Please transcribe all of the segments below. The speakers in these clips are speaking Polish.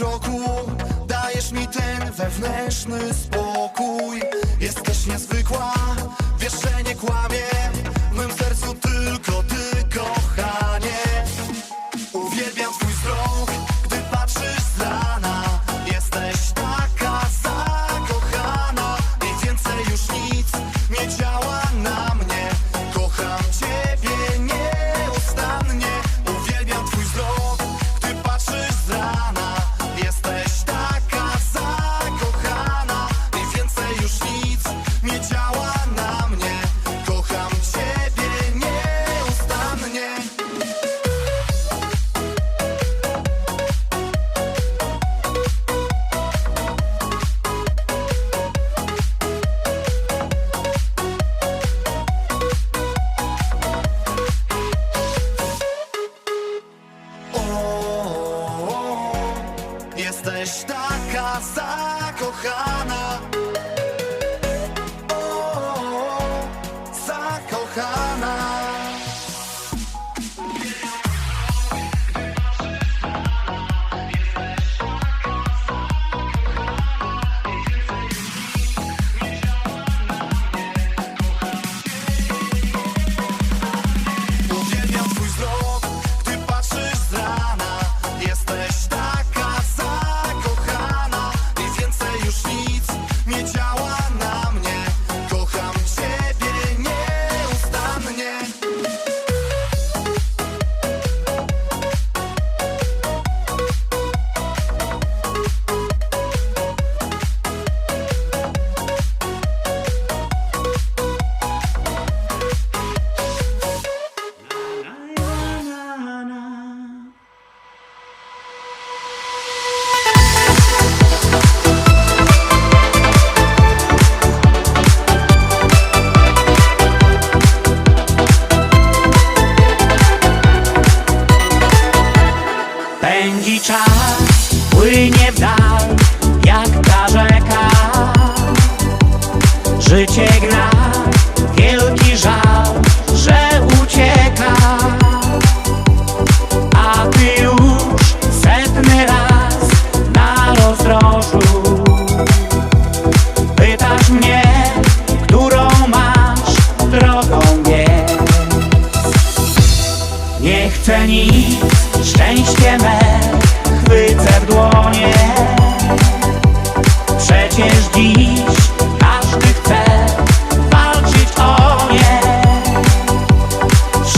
kroku. Dajesz mi ten wewnętrzny spokój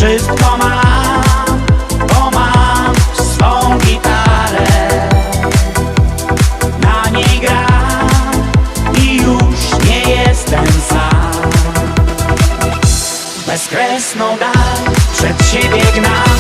Wszystko mam, bo mam swą gitarę. Na niej gram i już nie jestem sam. Bezkresną dal przed siebie gnam.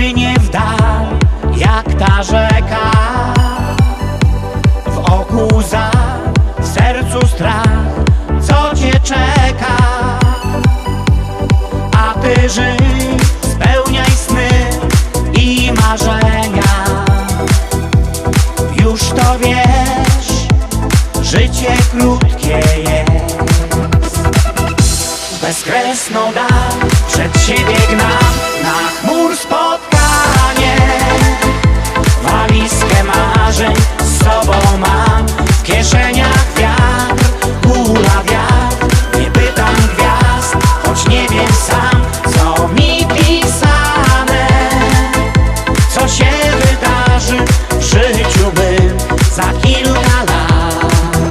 Вы не kieszeniach wiatr, hula wiatr Nie pytam gwiazd, choć nie wiem sam Co mi pisane, co się wydarzy w życiu bym za kilka lat.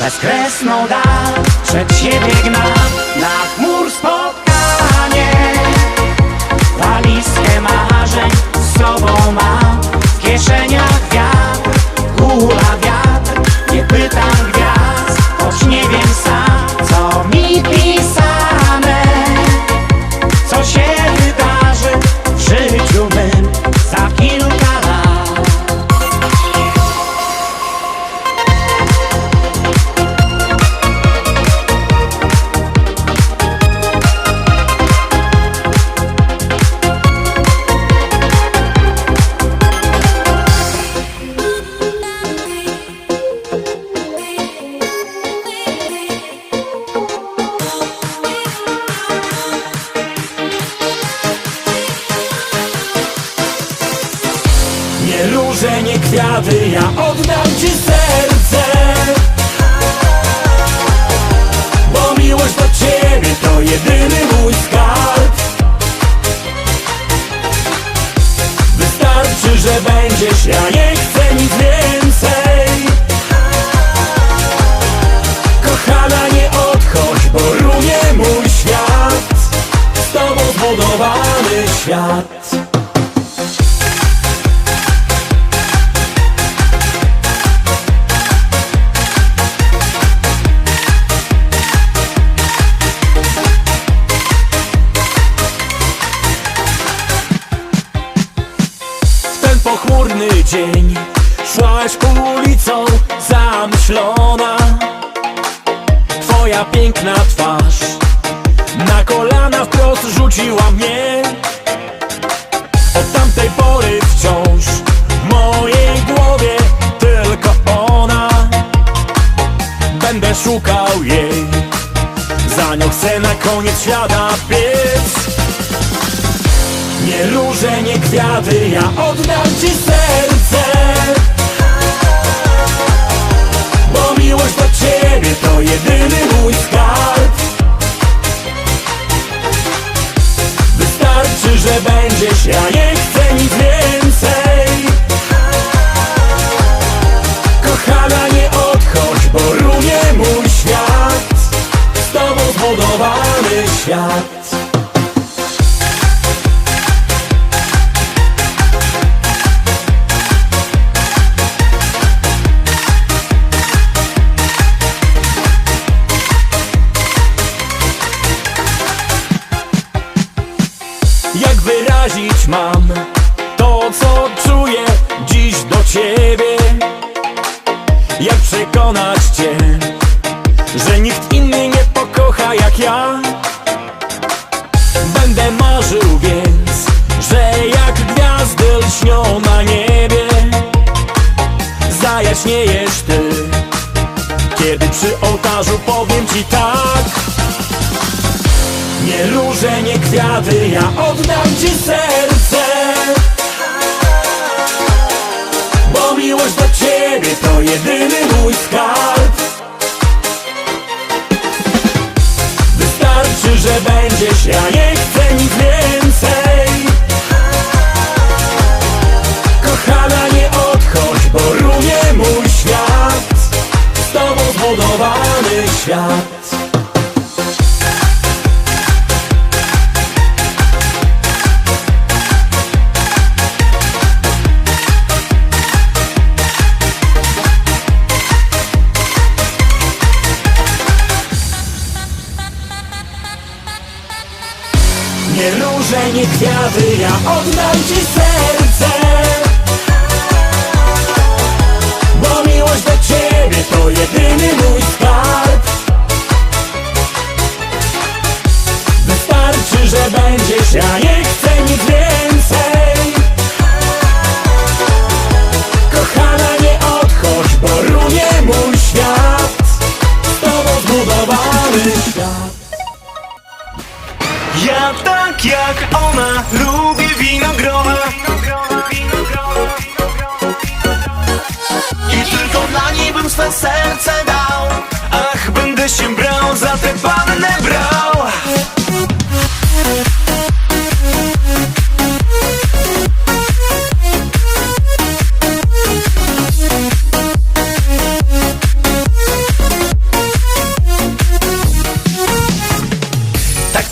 Bezkresną dal przed siebie gnam na świat Będę szukał jej. Za nią chcę na koniec świata biec nie róże, nie kwiaty, ja oddam ci serce. Bo miłość do ciebie to jedyny mój skarb. Wystarczy, że będziesz, ja nie chcę nic więcej zbudowany świat Jak wyrazić mam to, co czuję dziś do ciebie? Jak przekonać Róże, nie kwiaty, ja oddam ci serce. Bo miłość do ciebie to jedyny mój skarb. Wystarczy, że będziesz, ja nie chcę nic więcej. Kochana, nie odchodź, bo runie mój świat. Z tobą zbudowany świat oddam ci serce Bo miłość do ciebie to jedyny mój skarb. Wystarczy, że będziesz, ja nie chcę nic więcej. Kochana, nie odchodź, bo runie mój świat. Z tobą zbudowany Tak jak ona. Lubię winogrona. I tylko dla niej bym swe serce dał. Ach, będę się brał za tę pannę brał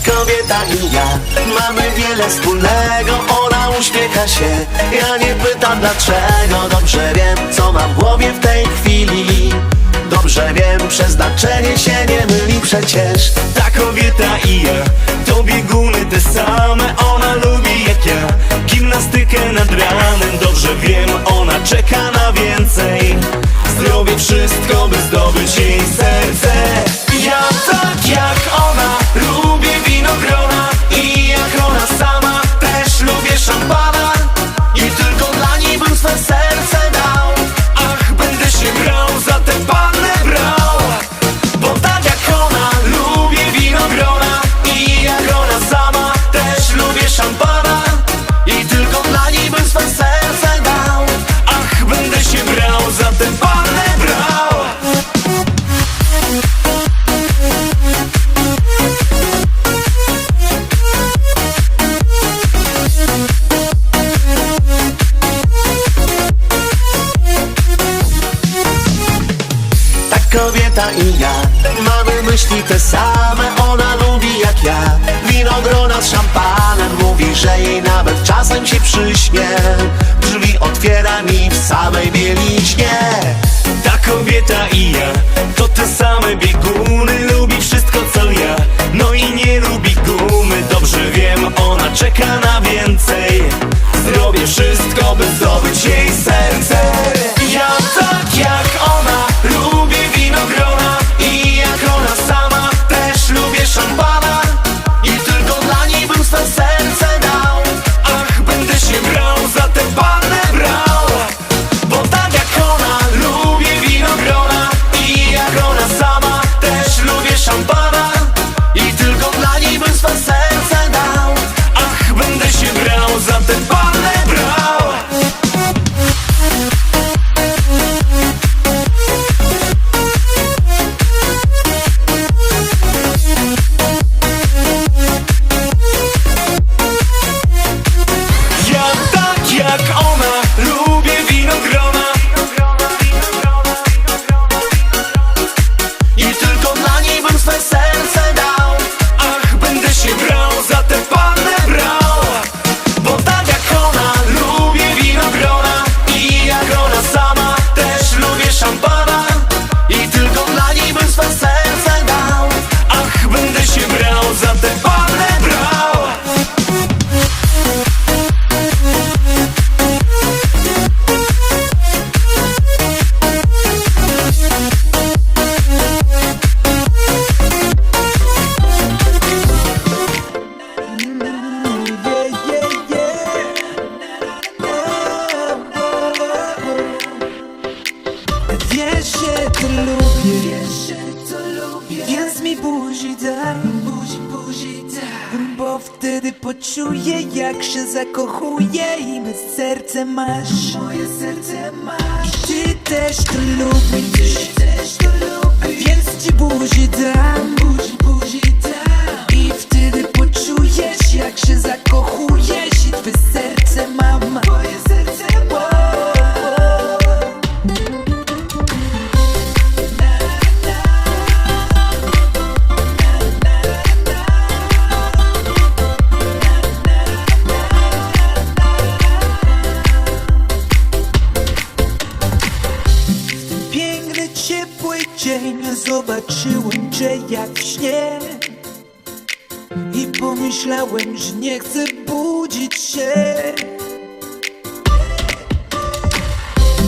kobieta i ja. Mamy wiele wspólnego Ona uśmiecha się, ja nie pytam dlaczego. Dobrze wiem, co mam w głowie w tej chwili. Dobrze wiem, przeznaczenie się nie myli przecież. Ta kobieta i ja, to bieguny te same. Ona lubi jak ja, gimnastykę nad ranem. Dobrze wiem, ona czeka na więcej. Zdrowie wszystko, by zdobyć jej serce. Ja tak jak ona, Ona czeka na więcej. Zrobię wszystko, by zdobyć jej serce poczuje, jak się zakochuje i bez serce masz. Moje serce masz. Ty też to lubisz. Ty też to lubisz. Więc ci buzi dam Buzi, buzi dam I wtedy poczujesz, jak się zakochuje. Zobaczyłem cię jak w śnie I pomyślałem, że nie chcę budzić się.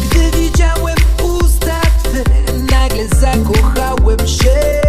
Gdy widziałem usta twe Nagle zakochałem się.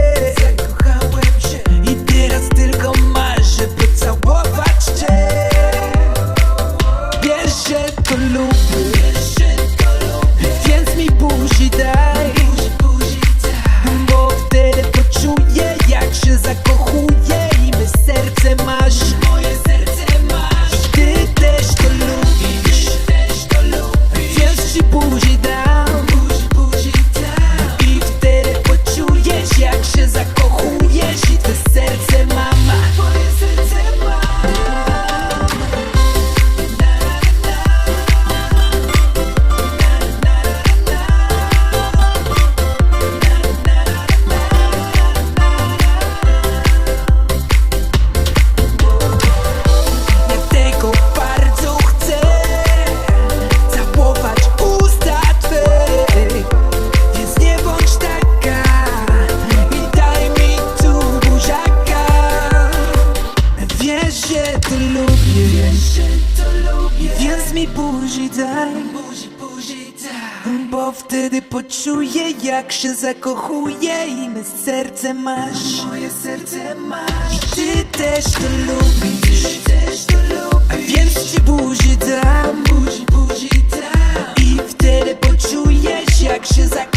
wtedy poczuję jak się zakochuję I my serce masz. Moje serce masz. I ty też to lubisz. Ty też to lubisz. A więc ci buzi dam Buzi, buzi dam I wtedy poczujesz jak się zakochuję